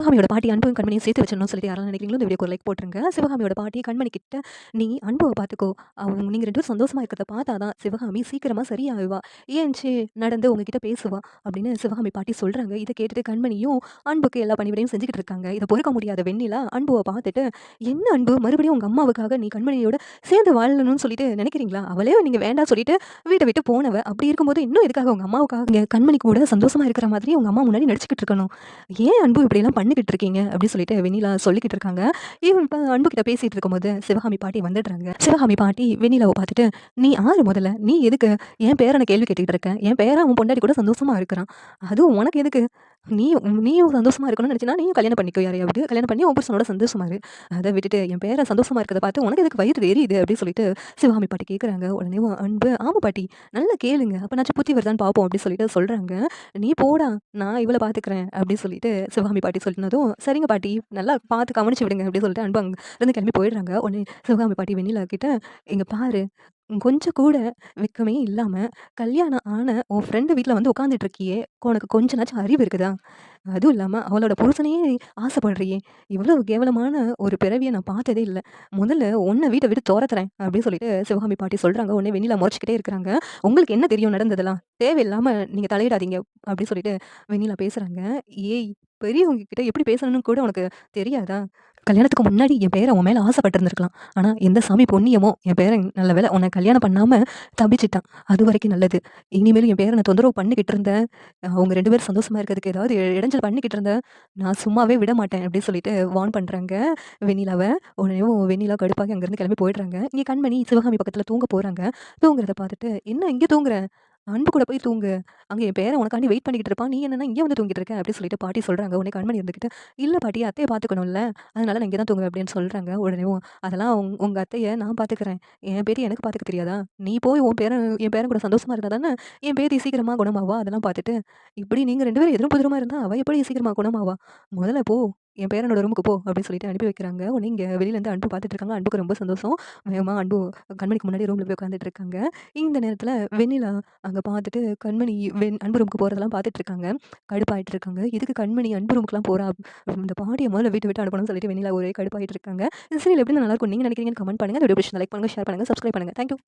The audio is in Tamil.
சிவகாமியோட பாட்டி அன்பும் கண்மணியும் சேர்த்து வச்சிடணும்னு சொல்லிட்டு யாரும் நினைக்கிறீங்களோ இந்த வீடியோ ஒரு லைக் போட்டுருங்க. சிவகாமியோட பாட்டி கண்மணி கிட்ட நீ அன்புவை பார்த்துக்கோ. அவங்க நீங்கள் ரெண்டு பேரும் சந்தோஷமா இருக்கிறத பார்த்தா தான் சிவகாமி சீக்கிரமாக சரியாகுவா. ஏன்ச்சு நடந்து உங்ககிட்ட பேசுவா? அப்படின்னு சிவகாமி பாட்டி சொல்கிறாங்க இதை கேட்டுட்டு கண்மணியும் அன்புக்கு எல்லா பணிவிடையும் செஞ்சுக்கிட்டு இருக்காங்க. இதை பொறுக்க முடியாத வெண்ணிலா அன்புவை பார்த்துட்டு என்ன அன்பு? மறுபடியும் உங்கள் அம்மாவுக்காக நீ கண்மணியோட சேர்ந்து வாழணும்னு சொல்லிட்டு நினைக்கிறீங்களா? அவளே நீங்கள் வேண்டாம் சொல்லிட்டு வீட்டை விட்டு போனவ. அப்படி இருக்கும்போது இன்னும் எதுக்காக உங்கள் அம்மாவுக்காக கண்மணி கூட சந்தோஷமாக இருக்கிற மாதிரி உங்கள் அம்மா முன்னாடி நடிச்சுக்கிட்டு இருக்கணும். ஏன் அன்பு இப்படிலாம் பண்ண பண்ணிக்கிட்டு இருக்கீங்க அப்படின்னு சொல்லிட்டு வெண்ணிலா சொல்லிக்கிட்டு இருக்காங்க இவன் இப்போ அன்பு கிட்ட பேசிட்டு இருக்கும்போது சிவகாமி பாட்டி வந்துடுறாங்க. சிவகாமி பாட்டி வெண்ணிலாவை பார்த்துட்டு நீ ஆறு முதல்ல? நீ எதுக்கு? என் பேரனை கேள்வி கேட்டுக்கிட்டு இருக்க. என் பேரன் அவன் பொண்டாட்டி கூட சந்தோஷமா இருக்கிறான். அதுவும் உனக்கு எதுக்கு? நீ நீயும் சந்தோஷமாக இருக்கணும்னு நினச்சினா நீயும் கல்யாணம் பண்ணிக்கோ யாரையாவது கல்யாணம் பண்ணி உன் புருஷனோட சந்தோஷமா இரு அதை விட்டுட்டு என் பேரன் சந்தோஷமா இருக்கிறத பார்த்து உனக்கு எதுக்கு வயிறு எரியுது? அப்படின்னு சொல்லிட்டு சிவாமி பாட்டி கேட்குறாங்க உடனே அன்பு ஆமாம் பாட்டி நல்லா கேளுங்க. அப்போ நான் புத்தி வருதான்னு பார்ப்போம் அப்படின்னு சொல்லிட்டு சொல்கிறாங்க நீ போடா நான் இவளை பார்த்துக்கிறேன் அப்படின்னு சொல்லிட்டு சிவகாமி பாட்டி சொல்லினதும் சரிங்க பாட்டி நல்லா பார்த்து கவனிச்சு விடுங்க அப்படின்னு சொல்லிட்டு அன்பு அங்கே இருந்து கிளம்பி போயிடுறாங்க. உடனே சிவகாமி பாட்டி வெண்ணிலா கிட்ட இங்கே பாரு கொஞ்சம் கூட வெட்கமே இல்லாமல் கல்யாணம் ஆன உன் ஃப்ரெண்டு வீட்டில் வந்து உட்காந்துட்டு இருக்கியே உனக்கு கொஞ்சனாச்சும் அறிவு இருக்குதா? அதுவும் இல்லாமல் அவளோட புருஷனையே ஆசைப்படுறியே. இவ்வளோ கேவலமான ஒரு பிறவியை நான் பார்த்ததே இல்லை. முதல்ல உன்னை வீட்டை விட்டு துரத்துறேன் அப்படின்னு சொல்லிட்டு சிவகாமி பாட்டி சொல்கிறாங்க உடனே வெண்ணிலா முறைச்சிக்கிட்டே இருக்கிறாங்க. உங்களுக்கு என்ன தெரியும் நடந்ததெல்லாம்? தேவையில்லாமல் நீங்கள் தலையிடாதீங்க அப்படின்னு சொல்லிட்டு வெண்ணிலா பேசுகிறாங்க ஏய் பெரியவங்க கிட்ட எப்படி பேசணும்னு கூட உனக்கு தெரியாதா? கல்யாணத்துக்கு முன்னாடி என் பேரை உன் மேலே ஆசைப்பட்டிருந்துருக்கலாம். ஆனால் எந்த சாமி பொண்ணியமோ என் பேரை நல்ல வேலை உன்னை கல்யாணம் பண்ணாமல் தப்பிச்சிட்டான். அது வரைக்கும் நல்லது. இனிமேலும் என் பேரை நான் தொந்தரவு பண்ணிக்கிட்டு இருந்தேன் அவங்க ரெண்டு பேரும் சந்தோஷமாக இருக்கிறதுக்கு ஏதாவது இடைஞ்சல் பண்ணிக்கிட்டு இருந்தேன் நான் சும்மாவே விட மாட்டேன் அப்படின்னு சொல்லிட்டு வார்ன் பண்ணுறாங்க வெண்ணிலாவை. உடனே வெண்ணிலா கடுப்பாக அங்கேருந்து கிளம்பி போயிடுறாங்க. இங்கே கண்மணி சிவகாமி பக்கத்தில் தூங்க போகிறாங்க தூங்குறத பார்த்துட்டு என்ன இங்கே தூங்குற? அன்பு கூட போய் தூங்கு. அங்கே என் பேரன் உனக்காண்டி வெயிட் பண்ணிக்கிட்டு இருப்பான். நீ என்னன்னா இங்கே வந்து தூங்கிட்டு இருக்க அப்படின்னு சொல்லிட்டு பாட்டி சொல்கிறாங்க உனக்கு கண்மணி இருந்துக்கிட்டு இல்லை பாட்டி அத்தையை பார்த்துக்கணும்ல. அதனால நான் இங்கே தான் தூங்குவேன் அப்படின்னு சொல்கிறாங்க உடனே. அதெல்லாம் உங் உங்கள் அத்தையை நான் பார்த்துக்கிறேன். என் பேர் எனக்கு பார்த்துக்க தெரியாதா? நீ போய் உன் பேரன் என் பேரன் கூட சந்தோஷமாக இருந்தா தானே? என் பேத்தி சீக்கிரமாக குணமாவா? அதெல்லாம் பார்த்துட்டு இப்படி நீங்கள் ரெண்டு பேரும் எதிரும் புதிரமா இருந்தால் அவள் எப்படி சீக்கிரமாக குணமாவா? முதல்ல போ. என் பேரனோட ரூமுக்கு போ அப்படின்னு சொல்லிட்டு அனுப்பி வைக்கிறாங்க. உடனே இங்கே வெளியிலேருந்து அன்பு பார்த்துட்டு இருக்காங்க. அன்புக்கு ரொம்ப சந்தோஷம். வேகமாக அன்பு கண்மணிக்கு முன்னாடி ரூமில் போய் உட்காந்துட்டு இருக்காங்க. இந்த நேரத்தில் வெண்ணிலா அங்கே பார்த்துட்டு கண்மணி வெண் அன்பு ரூமுக்கு போகிறதெல்லாம் பார்த்துட்டு இருக்காங்க. கடுப்பாயிட்டு இருக்காங்க. இதுக்கு கண்மணி அன்பு ரூமுக்குலாம் போகிறா இந்த பாட்டியை முதல்ல வீட்டு விட்டு அனுப்பணும்னு சொல்லிட்டு வெண்ணிலா ஒரே கடுப்பாயிட்டு இருக்காங்க. இந்த சீரியல் எப்படி நல்லா இருக்கும் நீங்கள் நினைக்கிறீங்கன்னு கமெண்ட் பண்ணுங்கள் வீடியோ பிடிச்சி லைக் பண்ணுங்கள் ஷேர் பண்ணுங்கள் சப்ஸ்கிரைப் பண்ணுங்கள் தேங்க்யூ